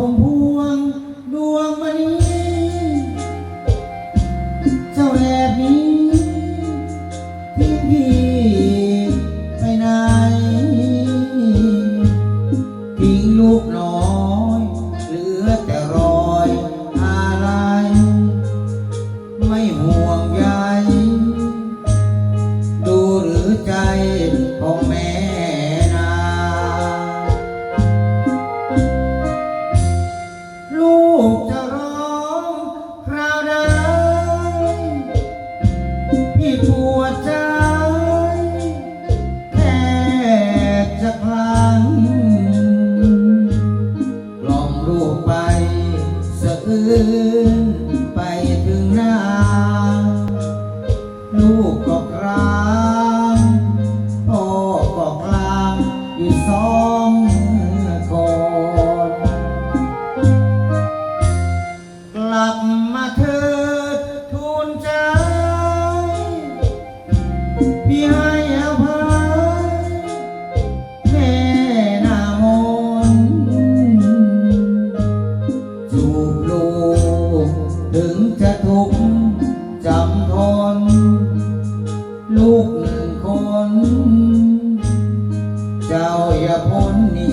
พวงพวงดวงมณีเจ้าแอบนี้ ไปถึงนา เจ้าอย่าพ้นหนี